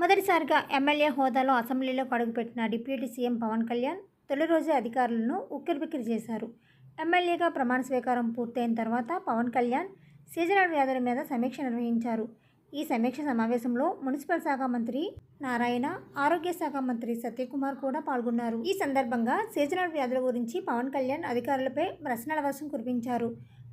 మొదటిసారిగా ఎమ్మెల్యే హోదాలో అసెంబ్లీలో అడుగుపెట్టిన డిప్యూటీ సీఎం పవన్ కళ్యాణ్ తొలి రోజే అధికారులను ఉక్కిరిబిక్కిరి చేశారు. ఎమ్మెల్యేగా ప్రమాణ స్వీకారం పూర్తయిన తర్వాత పవన్ కళ్యాణ్ సీజనల్ వ్యాధుల మీద సమీక్ష నిర్వహించారు. ఈ సమీక్ష సమావేశంలో మున్సిపల్ శాఖ మంత్రి నారాయణ ఆరోగ్య శాఖ మంత్రి సత్యకుమార్ కూడా పాల్గొన్నారు. ఈ సందర్భంగా సీజనల్ వ్యాధుల గురించి పవన్ కళ్యాణ్ అధికారులపై ప్రశ్నల వర్షం కురిపించారు.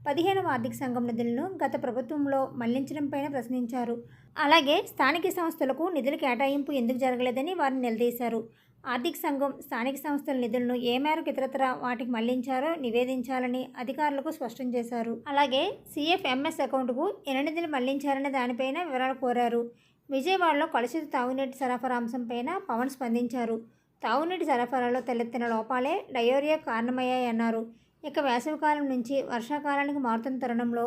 పదిహేనవ ఆర్థిక సంఘం నిధులను గత ప్రభుత్వంలో మళ్ళించడంపైన ప్రశ్నించారు. అలాగే స్థానిక సంస్థలకు నిధుల కేటాయింపు ఎందుకు జరగలేదని వారిని నిలదీశారు. ఆర్థిక సంఘం స్థానిక సంస్థల నిధులను ఏ మేరకు ఇతరతర వాటికి మళ్ళించారో నివేదించాలని అధికారులకు స్పష్టం చేశారు. అలాగే సిఎఫ్ఎంఎస్ అకౌంట్కు ఎన్ని నిధులు మళ్ళించారనే దానిపైన వివరాలు కోరారు. విజయవాడలో కలుషిత తాగునీటి సరఫరా అంశంపైన పవన్ స్పందించారు. తాగునీటి సరఫరాలో తలెత్తిన లోపాలే డయోరియా కారణమయ్యాయన్నారు. ఇక వేసవికాలం నుంచి వర్షాకాలానికి మారుతున్న తరుణంలో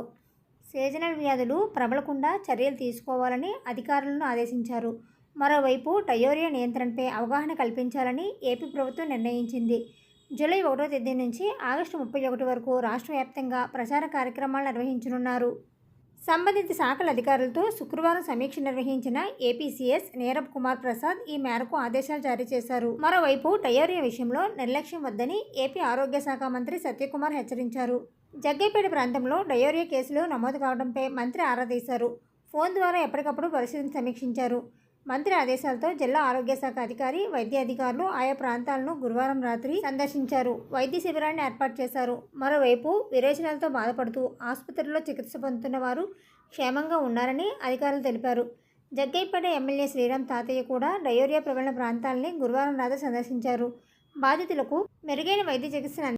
సీజనల్ వ్యాధులు ప్రబలకుండా చర్యలు తీసుకోవాలని అధికారులను ఆదేశించారు. మరోవైపు టయోరియా నియంత్రణపై అవగాహన కల్పించాలని ఏపీ ప్రభుత్వం నిర్ణయించింది. జూలై ఒకటో తేదీ నుంచి ఆగస్టు ముప్పై ఒకటి వరకు రాష్ట్ర వ్యాప్తంగా ప్రచార కార్యక్రమాలు నిర్వహించనున్నారు. సంబంధిత శాఖల అధికారులతో శుక్రవారం సమీక్ష నిర్వహించిన ఏపీసీఎస్ నీరబ్ కుమార్ ప్రసాద్ ఈ మేరకు ఆదేశాలు జారీ చేశారు. మరోవైపు డయోరియా విషయంలో నిర్లక్ష్యం వద్దని ఏపీ ఆరోగ్య శాఖ మంత్రి సత్యకుమార్ హెచ్చరించారు. జగ్గైపేట ప్రాంతంలో డయోరియా కేసులు నమోదు కావడంపై మంత్రి ఆరా తీశారు. ఫోన్ ద్వారా ఎప్పటికప్పుడు పరిస్థితిని సమీక్షించారు. మంత్రి ఆదేశాలతో జిల్లా ఆరోగ్య శాఖ అధికారి వైద్య అధికారులు ఆయా ప్రాంతాలను గురువారం రాత్రి సందర్శించారు. వైద్య శిబిరాన్ని ఏర్పాటు చేశారు. మరోవైపు విరేచనాలతో బాధపడుతూ ఆసుపత్రిలో చికిత్స పొందుతున్న వారు క్షేమంగా ఉన్నారని అధికారులు తెలిపారు. జగ్గైపేట ఎమ్మెల్యే శ్రీరామ్ తాతయ్య కూడా డయోరియా ప్రబలిన ప్రాంతాలని గురువారం రాత్రి సందర్శించారు. బాధితులకు మెరుగైన వైద్య చికిత్సను